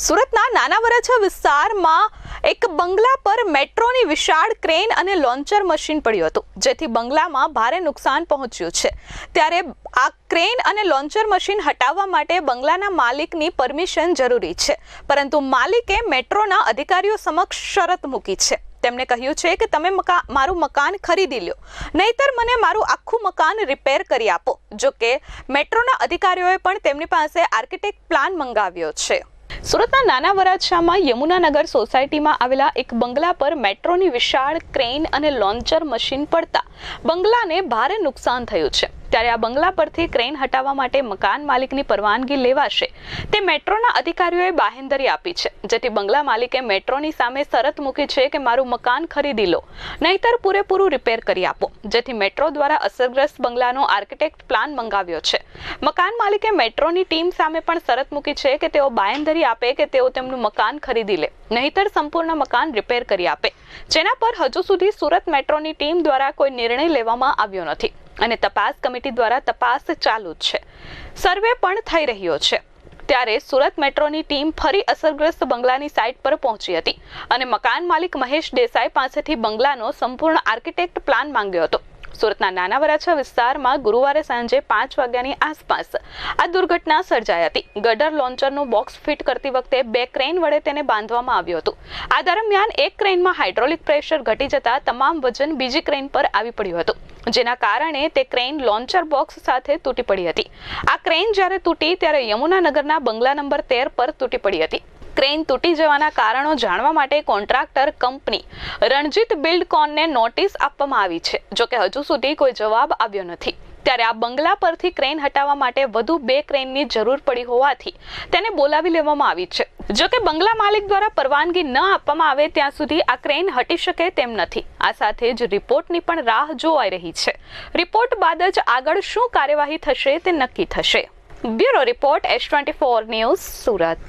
સુરતના નાના વરાછા વિસ્તારમાં એક બંગલા પર મેટ્રોની વિશાળ ક્રેન અને લોન્ચર મશીન પડ્યું હતું, જેથી બંગલામાં ભારે નુકસાન પહોંચ્યું છે. ત્યારે આ ક્રેન અને લોન્ચર મશીન હટાવવા માટે બંગલાના માલિકની પરમિશન જરૂરી છે, પરંતુ માલિકે મેટ્રોના અધિકારીઓ સમક્ષ શરત મૂકી છે. તેમણે કહ્યું છે કે તમે મારું મકાન ખરીદી લ્યો, નહીતર મને મારું આખું મકાન રિપેર કરી આપો જો કે મેટ્રોના અધિકારીઓએ પણ તેમની પાસે આર્કિટેક્ટ પ્લાન મંગાવ્યો છે. સુરતના નાના વરાછામાં યમુનાનગર સોસાયટીમાં આવેલા એક બંગલા પર મેટ્રોની વિશાળ ક્રેન અને લોન્ચર મશીન પડતા બંગલાને ભારે નુકસાન થયું છે. ત્યારે આ બંગલા પરથી ક્રેન હટાવવા માટે મકાન માલિકની પરવાનગી લેવાશે, તે મેટ્રોના અધિકારીઓએ બાહેંધરી આપી છે. જેથી બંગલા માલિકે મેટ્રોની સામે શરત મૂકી છે કે મારું મકાન ખરીદી લો, નહીતર પૂરેપૂરું રિપેર કરી આપો. જેથી મેટ્રો દ્વારા અસરગ્રસ્ત બંગલાનો આર્કિટેક્ટ પ્લાન મંગાવ્યો છે. મકાન માલિકે મેટ્રોની ટીમ સામે પણ શરત મૂકી છે કે તેઓ બાહેંધરી આપે કે તેઓ તેમનું મકાન ખરીદી લે, નહીતર સંપૂર્ણ મકાન રિપેર કરી આપે. જેના પર હજુ સુધી સુરત મેટ્રોની ટીમ દ્વારા કોઈ નિર્ણય લેવામાં આવ્યો નથી. અને તપાસ કમિટી દ્વારા તપાસ ચાલુ જ છે. સર્વે પણ થઈ રહ્યો છે. ત્યારે સુરત મેટ્રોની ટીમ ફરી અસરગ્રસ્ત બંગલાની સાઇટ પર પહોંચી હતી અને મકાન માલિક મહેશ દેસાઈ પાસેથી બંગલાનો સંપૂર્ણ આર્કિટેક્ટ પ્લાન માંગ્યો હતો. સુરતના નાના વરાછા વિસ્તારમાં ગુરુવારે સાંજે પાંચ વાગ્યાની આસપાસ આ દુર્ઘટના સર્જાઈ હતી. ગડર લોન્ચરનું બોક્સ ફિટ કરતી વખતે બે ક્રેન વડે તેને બાંધવામાં આવ્યું હતું. આ દરમિયાન એક ક્રેનમાં હાઇડ્રોલિક પ્રેશર ઘટી જતા તમામ વજન બીજી ક્રેન પર આવી પડ્યું હતું. જેના કારણે તે ક્રેન લોન્ચર બોક્સ સાથે તૂટી પડી હતી. આ ક્રેન જ્યારે તૂટી ત્યારે યમુનાનગરના બંગલા નંબર તેર પર તૂટી પડી હતી. ક્રેન તૂટી જવાના કારણો જાણવા માટે કોન્ટ્રાક્ટર કંપની રણજીત બિલ્ડકોનને નોટિસ આપવામાં આવી છે. જોકે હજુ સુધી કોઈ જવાબ આવ્યો નથી. ત્યારે આ બંગલા પરથી ક્રેન હટાવવા માટે વધુ બે ક્રેનની જરૂર પડી હોવાથી તેને બોલાવી લેવામાં આવી છે. જોકે બંગલા માલિક દ્વારા પરવાનગી ન આપવામાં આવે ત્યાં સુધી આ ક્રેન હટી શકે તેમ નથી. આ સાથે જ રિપોર્ટની પણ રાહ જોવાઈ રહી છે. રિપોર્ટ બાદ જ આગળ શું કાર્યવાહી થશે તે નક્કી થશે. Bureau report S twenty four news Surat.